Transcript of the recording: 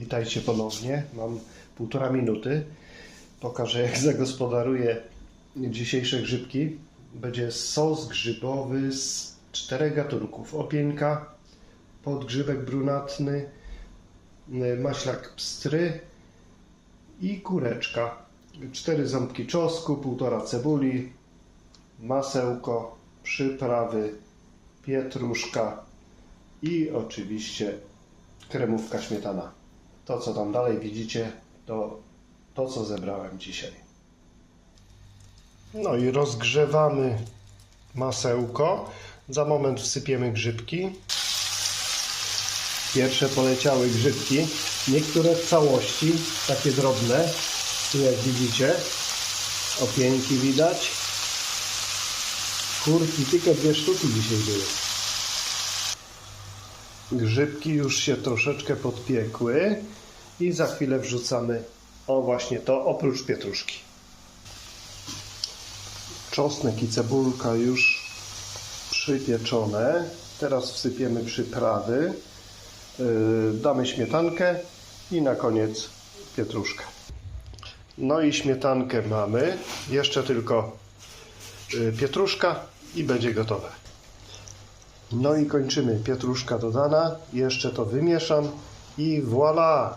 Witajcie ponownie. Mam półtora minuty. Pokażę jak zagospodaruję dzisiejsze grzybki. Będzie sos grzybowy z czterech gatunków. Opieńka, podgrzybek brunatny, y, maślak pstry i kureczka. Cztery ząbki czosnku, półtora cebuli, masełko, przyprawy, pietruszka i oczywiście kremówka śmietana. To, co tam dalej widzicie, to to, co zebrałem dzisiaj. No i rozgrzewamy masełko. Za moment wsypiemy grzybki. Pierwsze poleciały grzybki. Niektóre w całości, takie drobne, tu jak widzicie. Opieńki widać. Kurki, tylko dwie sztuki dzisiaj były. Grzybki już się troszeczkę podpiekły i za chwilę wrzucamy o właśnie to oprócz pietruszki. Czosnek i cebulka już przypieczone. Teraz wsypiemy przyprawy. Yy, Damy śmietankę i na koniec pietruszkę. No i śmietankę mamy. Jeszcze tylko yy, pietruszka i będzie gotowe. No i kończymy. Pietruszka dodana. Jeszcze to wymieszam i voilà!